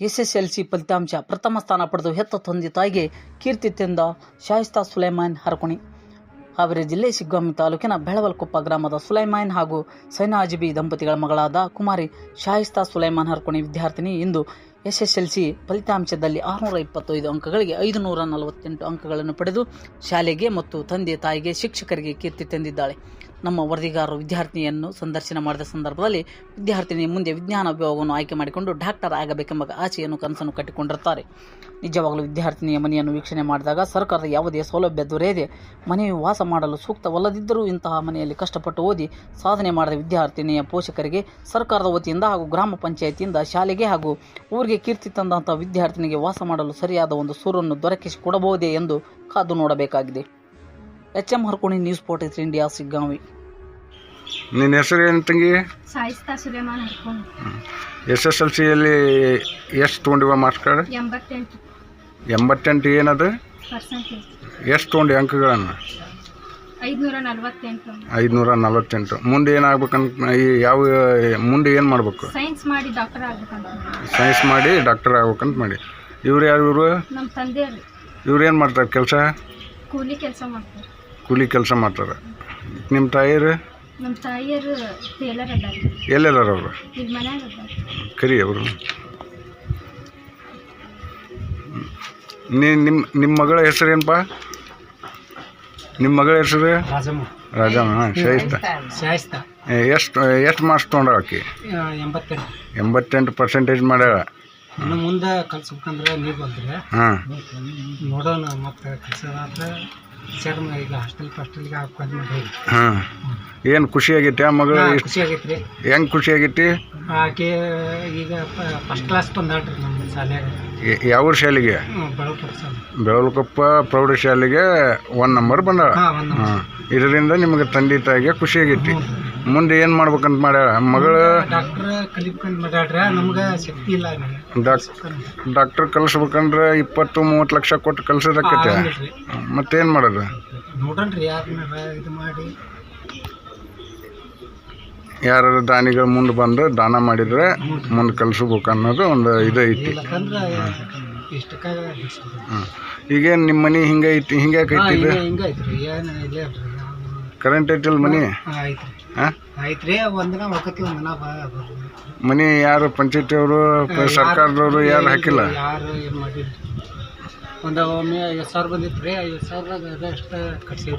SSLC ಫಲಿತಾಂಶ ಪ್ರಥಮ ಸ್ಥಾನ ಪಡೆದು ಹೆತ್ತ ತಂದೆ ತಾಯಿಗೆ ಕೀರ್ತಿ ತಿಂದ ಶಾಯಿಸ್ತಾ ಸುಲೈಮಾನ್ ಹರಕುಣಿ. ಹಾವೇರಿ ಜಿಲ್ಲೆ ಸಿಗ್ಗಾಮಿ ತಾಲೂಕಿನ ಬೆಳವಲ್ಕೊಪ್ಪ ಗ್ರಾಮದ ಸುಲೈಮಾನ್ ಹಾಗೂ ಸೈನಾ ಅಜಿಬಿ ದಂಪತಿಗಳ ಮಗಳಾದ ಕುಮಾರಿ ಶಾಯಿಸ್ತಾ ಸುಲೈಮಾನ್ ಹರ್ಕೊಣಿ ವಿದ್ಯಾರ್ಥಿನಿ ಇಂದು ಎಸ್ಎಸ್ಎಲ್ಸಿ ಫಲಿತಾಂಶದಲ್ಲಿ ಆರುನೂರ ಇಪ್ಪತ್ತೈದು ಅಂಕಗಳಿಗೆ ಐದುನೂರ ನಲವತ್ತೆಂಟು ಅಂಕಗಳನ್ನು ಪಡೆದು ಶಾಲೆಗೆ ಮತ್ತು ತಂದೆ ತಾಯಿಗೆ ಶಿಕ್ಷಕರಿಗೆ ಕೀರ್ತಿ ತಂದಿದ್ದಾಳೆ. ನಮ್ಮ ವರದಿಗಾರರು ವಿದ್ಯಾರ್ಥಿನಿಯನ್ನು ಸಂದರ್ಶನ ಮಾಡಿದ ಸಂದರ್ಭದಲ್ಲಿ ವಿದ್ಯಾರ್ಥಿನಿ ಮುಂದೆ ವಿಜ್ಞಾನ ವಿಭಾಗವನ್ನು ಆಯ್ಕೆ ಮಾಡಿಕೊಂಡು ಡಾಕ್ಟರ್ ಆಗಬೇಕೆಂಬ ಆಸೆಯನ್ನು ಕನಸನ್ನು ಕಟ್ಟಿಕೊಂಡಿರುತ್ತಾರೆ. ನಿಜವಾಗಲೂ ವಿದ್ಯಾರ್ಥಿನಿಯ ಮನೆಯನ್ನು ವೀಕ್ಷಣೆ ಮಾಡಿದಾಗ ಸರ್ಕಾರದ ಯಾವುದೇ ಸೌಲಭ್ಯ ದೊರೆಯದೆ ಮನೆಯು ವಾಸ ಮಾಡಲು ಸೂಕ್ತವಲ್ಲದಿದ್ದರೂ ಇಂತಹ ಮನೆಯಲ್ಲಿ ಕಷ್ಟಪಟ್ಟು ಓದಿ ಸಾಧನೆ ಮಾಡಿದ ವಿದ್ಯಾರ್ಥಿನಿಯ ಪೋಷಕರಿಗೆ ಸರ್ಕಾರದ ವತಿಯಿಂದ ಹಾಗೂ ಗ್ರಾಮ ಪಂಚಾಯಿತಿಯಿಂದ ಶಾಲೆಗೆ ಹಾಗೂ ಊರಿಗೆ ಕೀರ್ತಿ ತಂದಂಥ ವಿದ್ಯಾರ್ಥಿನಿಗೆ ವಾಸ ಮಾಡಲು ಸರಿಯಾದ ಒಂದು ಸೂರನ್ನು ದೊರಕಿಸಿಕೊಡಬಹುದೇ ಎಂದು ಕಾದು ನೋಡಬೇಕಾಗಿದೆ. H M Harkoni news port India Shiggaon ನಿನ್ನ ಹೆಸರು ಏನು ತಂಗಿ? ಸಾಯಿಸ್ತಾ ಸುಲೇಮಾನ್ ಹರ್ಕೊಂಡು ಎಸ್ ಎಸ್ ಎಲ್ ಸಿಯಲ್ಲಿ ಎಷ್ಟು ತೊಗೊಂಡಿವ ಮಾರ್ಕ್ಸ್ ಕಾರ್ಡ್? ಎಂಬತ್ತೆಂಟು. ಎಂಬತ್ತೆಂಟು ಏನದು? ಪರ್ಸೆಂಟೇಜ್. ಎಷ್ಟು ತೊಗೊಂಡು ಅಂಕಗಳನ್ನು? ಐದುನೂರ ನಲ್ವತ್ತೆಂಟು ಐದುನೂರ ನಲವತ್ತೆಂಟು ಮುಂದೆ ಏನಾಗ್ಬೇಕಂತ ಈ ಯಾವ ಮುಂದೆ ಏನು ಮಾಡಬೇಕು? ಸೈನ್ಸ್ ಮಾಡಿ ಡಾಕ್ಟರ್ ಆಗ್ಬೇಕಂತ ಸೈನ್ಸ್ ಮಾಡಿ ಡಾಕ್ಟರ್ ಆಗ್ಬೇಕಂತ ಮಾಡಿ. ಇವ್ರು ಯಾರು ಇವರು? ನಮ್ಮ ತಂದೆಯವ್ರು. ಇವ್ರು ಏನು ಮಾಡ್ತಾರೆ ಕೆಲಸ? ಕೂಲಿ ಕೆಲಸ ಮಾಡ್ತಾರೆ. ಕೂಲಿ ಕೆಲಸ ಮಾಡ್ತಾರೆ. ನಿಮ್ಮ ತಾಯಿರು ನಮ್ಮ ತಾಯಿಯರು ಟೇಲರ್ ಅದಾರ. ಎಲ್ಲೆಲ್ಲಾರ ಅವರು? ಇಲ್ಲಿ ಮನ್ಯಾಗ ಅದಾರ ಕರಿ ಅವರು. ನೀ ನಿಮ್ಮ ನಿಮ್ಮ ಮಗಳ ಹೆಸರು ಏನಪ್ಪ ನಿಮ್ಮ ಮಗಳ ಹೆಸರು? ರಾಜಮ್ಮ. ರಾಜಮ್ಮ ಹಾಂ ಶಾಯಿಸ್ತ ಶಾಯಿಸ್ತ ಎಷ್ಟು ಎಷ್ಟು ಮಾರ್ಕ್ಸ್ ತೊಗೊಂಡ ಆಕಿ? ಎಂಬತ್ತೆಂಟು. ಎಂಬತ್ತೆಂಟು ಪರ್ಸೆಂಟೇಜ್ ಮಾಡ್ಯಾಳ. ಇನ್ನು ಮುಂದೆ ಕಲ್ಸ್ಬೇಕಂದ್ರೆ ನೀವು ಬಂದ್ರೆ ಹಾಂ. ನೋಡೋಣ ಮತ್ತೆ ಕೆಲಸ ಆದ್ರೆ ಸರ್ ಈಗ ಹಾಸ್ಟೆಲ್ ಫಾಸ್ಟೆಲ್ಗೆ ಹಾಕೊಂಡು ಮಾಡಿ ಹಾಂ. ಏನು ಖುಷಿ ಆಗೈತಿ ಆ ಮಗಳು? ಇಷ್ಟ್- ಖುಷಿ ಆಗೈತ್ರಿ ಹೆಂಗ್ ಖುಷಿ ಆಗೈತಿ ಆಕೆ ಈಗ ಫಸ್ಟ್ ಕ್ಲಾಸ್ ಬಂದಾಳ್ರಿ ನಮ್ಮ ಶಾಲ್ಯಾಗ. ಯ- ಯಾವ ಶಾಲೆಗೆ? ಬೆಳಗ್ಗೆ ಬೆಳವಲಕೊಪ್ಪ ಪ್ರೌಢಶಾಲೆಗೆ ಒನ್ ನಂಬರ್ ಬಂದಾಳ. ಹಾಂ ಒಂದು ಹಾಂ. ಇದರಿಂದ ನಿಮಗೆ ತಂದೆ ತಾಯಿಗೆ ಖುಷಿ ಆಗೈತಿ ಮುಂದೆ ಏನು ಮಾಡ್ಬೇಕಂತ ಮಾಡ್ಯಾರ? ಮಗಳು? ಡಾಕ್ಟ್ರ್ ಕಲಿಬೇಕಂತ ಮಾಡ್ಯಾಳ್ರಿ. ನಮ್ಗೆ ಶಕ್ತಿ ಇಲ್ಲ ಡಾಕ್ ಡಾಕ್ಟರ್ ಕಲಿಸ್ಬೇಕಂದ್ರೆ ಇಪ್ಪತ್ತು ಮೂವತ್ತು ಲಕ್ಷ ಕೊಟ್ಟು ಕಲ್ಸೋದಕ್ಕೈತೆ. ಮತ್ತೇನ್ ಮಾಡೋದು? ನೋಡೋಣ್ರಿ ಯಾರನ್ನಾರ ಇದು ಮಾಡಿ. ಯಾರು ದಾನಿಗಳು ಮುಂದೆ ಬಂದು ದಾನ ಮಾಡಿದ್ರೆ ಮುಂದೆ ಕಲಿಸ್ಬೇಕು ಅನ್ನೋದು ಒಂದು ಇದು ಐತಿ. ಈಗೇನು ನಿಮ್ಮ ಮನೆ ಹಿಂಗೆ ಐತಿ? ಹಿಂಗೆ ಐತಿ ಕರೆಂಟ್ ಐತಿಲ್ಲ ಮನೆ ಹಾಂ? ಆಯ್ತು ರೀ ಒಂದಿನ ಮನೆ ಯಾರು ಪಂಚಾಯತಿ ಅವರು ಸರ್ಕಾರದವರು ಯಾರು ಹಾಕಿಲ್ಲ? ಯಾರು ಏನು ಮಾಡಿಲ್ಲ. ಒಂದು ಒಮ್ಮೆ ಐವತ್ತು ಸಾವಿರ ಬಂದಿತ್ತು ರೀ ಐವತ್ತು ಸಾವಿರದಾಗ ಅದಷ್ಟು ಕಟ್ಸೀವಿ